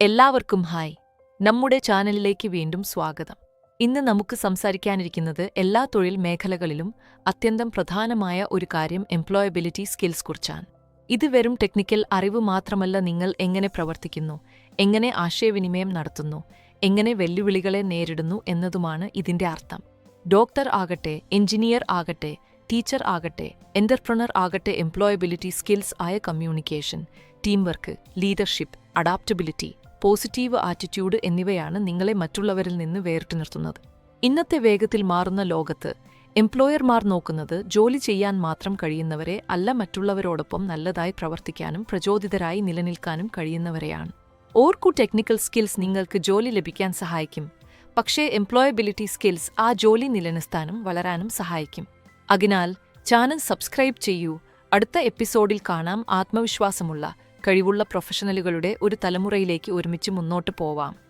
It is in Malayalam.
എല്ലാവർക്കും ഹായ്. നമ്മുടെ ചാനലിലേക്ക് വീണ്ടും സ്വാഗതം. ഇന്ന് നമുക്ക് സംസാരിക്കാനിരിക്കുന്നത് എല്ലാ തൊഴിൽ മേഖലകളിലും അത്യന്തം പ്രധാനമായ ഒരു കാര്യം എംപ്ലോയബിലിറ്റി സ്കിൽസ് കുറിച്ചാണ്. ഇത് വെറും ടെക്നിക്കൽ അറിവ് മാത്രമല്ല നിങ്ങൾ എങ്ങനെ പ്രവർത്തിക്കുന്നു എങ്ങനെ ആശയവിനിമയം നടത്തുന്നു എങ്ങനെ വെല്ലുവിളികളെ നേരിടുന്നു എന്നതുമാണ് ഇതിന്റെ അർത്ഥം. ഡോക്ടർ ആകട്ടെ എഞ്ചിനീയർ ആകട്ടെ ടീച്ചർ ആകട്ടെ എന്റർപ്രണർ ആകട്ടെ എംപ്ലോയബിലിറ്റി സ്കിൽസ് ആയ communication team work leadership adaptability positive attitude എന്നിവയാണ് നിങ്ങളെ മറ്റുള്ളവരിൽ നിന്ന് വേറിട്ട് നിർത്തുന്നത്. ഇന്നത്തെ വേഗത്തിൽ മാറുന്ന ലോകത്ത് എംപ്ലോയർമാർ നോക്കുന്നത് ജോലി ചെയ്യാൻ മാത്രം കഴിയുന്നവരെ അല്ല മറ്റുള്ളവരോടൊപ്പം നല്ലതായി പ്രവർത്തിക്കാനും പ്രചോദിതരായി നിലനിൽക്കാനും കഴിയുന്നവരെയാണ്. ഓർക്കു ടെക്നിക്കൽ സ്കിൽസ് നിങ്ങൾക്ക് ജോലി ലഭിക്കാൻ സഹായിക്കും. പക്ഷേ എംപ്ലോയബിലിറ്റി സ്കിൽസ് ആ ജോലി നിലനിർത്താനും വളരാനും സഹായിക്കും. അതിനാൽ ചാനൽ സബ്സ്ക്രൈബ് ചെയ്യൂ. അടുത്ത എപ്പിസോഡിൽ കാണാം. ആത്മവിശ്വാസമുള്ള കഴിവുള്ള പ്രൊഫഷണലുകളുടെ ഒരു തലമുറയിലേക്ക് ഒരുമിച്ച് മുന്നോട്ട് പോവാം.